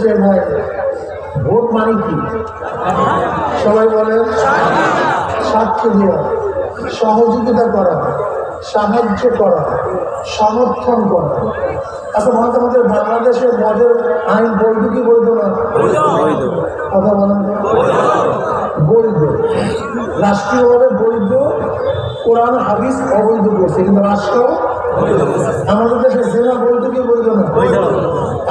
চাই ভাই ভোট মানে কি? সবাই বলে সাক্ষ্য দেওয়া সহযোগিতা করা সাহায্য করা সমর্থন করা। আচ্ছা মনে আমাদের বাংলাদেশে মদের আইন বৈধ কি বৈধ না? কথা বলেন? বৈধ। রাষ্ট্রীয়ভাবে বৈধ কোরআন হাদিস অবৈধ করছে কিন্তু রাষ্ট্র? আমাদের দেশে জেনা বৈধ কি বৈধ না?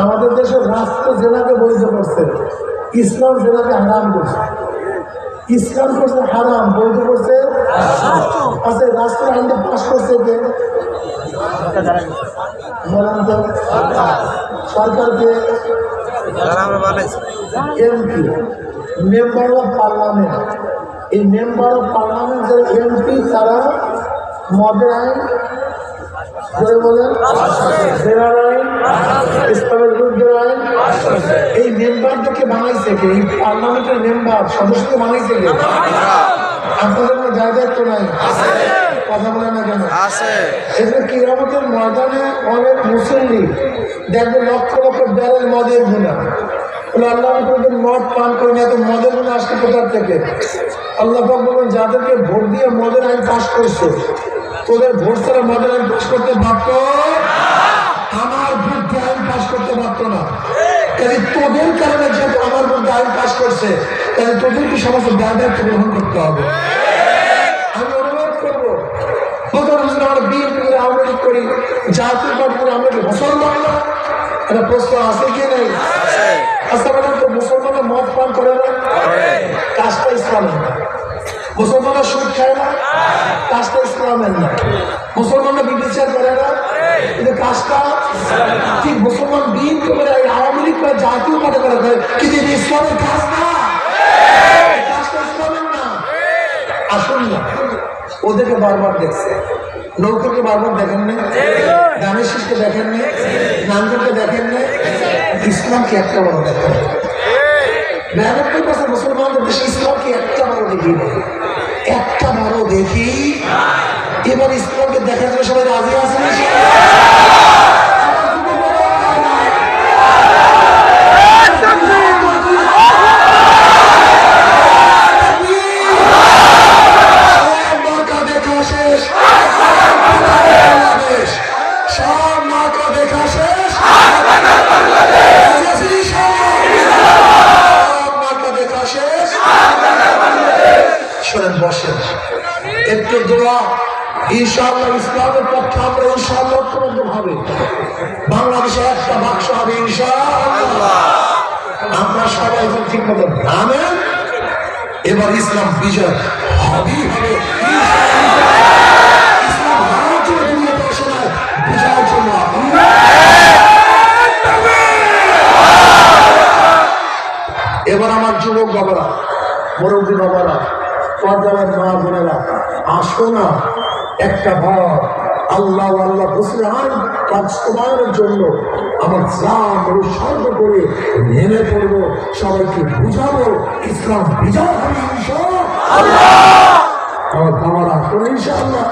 আমাদের দেশের রাষ্ট্র জেলাকে বৈধ করছে, ইসলাম জেনাকে হারাম করছে। ইসলাম করছে হারাম, বৈধ করছে আচ্ছা রাষ্ট্র আইনটা পাশ করছে কে? সরকারকে? এমপি। Member of parliament. এই মেম্বার অফ পার্লামেন্ট যারা এমপি, তারা মদের আইন বলেন। আইন। মেম্বারদেরকে বানাইছে কে? এই পার্লামেন্টের মেম্বার সদস্যকে বানাইছে কে? আপনাদের কোনো জায়গা দায়িত্ব নাই? কথা বলে না কেন? এজন্য কিরামতের ময়দানে অনেক মুসল্লি দেখবে লক্ষ লক্ষ ব্যারেল মদের গুণা আল্লাহ মদ পান মদের গুণা আসছে কোথার থেকে? আল্লাহ যাদেরকে ভোট দিয়ে মদের আইন পাশ করছে তোদের ভোট ছাড়া মদের আইন পাশ করতে পারত তাহলে তোদের কারণে যেহেতু আমার বিরুদ্ধে আইন পাশ করছে তাহলে তোদেরকে সমস্ত দায় দায়িত্ব গ্রহণ করতে হবে। আমি অনুরোধ করব প্রথম আমরা বিএনপি আওয়ামী লীগ করি জাতীয় পার্টি করে আমরা কি মুসলমান না? প্রশ্ন আছে কি নেই? আচ্ছা বলেন তো মুসলমানরা মদ পান করে না? কাজটা ইসলামের না। মুসলমানরা সুদ খায় না? কাজটা ইসলামের না। মুসলমানরা বিবেচার করে না? ওদেরকে বারবার দেখছে। নৌকরকে বারবার দেখেন দেখেন দেখেন ইসলামকে একটা বড় দেখেন ইসলামকে একটা বড় দেখি একটা বড় দেখি এবার ইসলামকে দেখার জন্য সবাই রাজি আছে শোনেন বসেন। একটু দোয়া। ইসলামের পক্ষে আমরা ইনশাআল্লাহ ঐক্যবদ্ধ হবে। বাংলাদেশে একটা বাক্স হবে আমরা সবাই এখন ঠিক মতো জানেন এবার ইসলাম বিজয় হবেই হবে। এবার আমার যুবক বাবারা, মুরব্বী বাবারা পর্দার মা বোনেরা আসো না, একটা ভাব, আল্লাহ আল্লাহ বুসরান বাস্তবায়নের জন্য আমার ইসলাম অনুসর্গ করে নেমে পড়ব সবাইকে বুঝাবো, ইসলাম বিজয় হবে। আমার বাবারা আসলে ইনশাআল্লাহ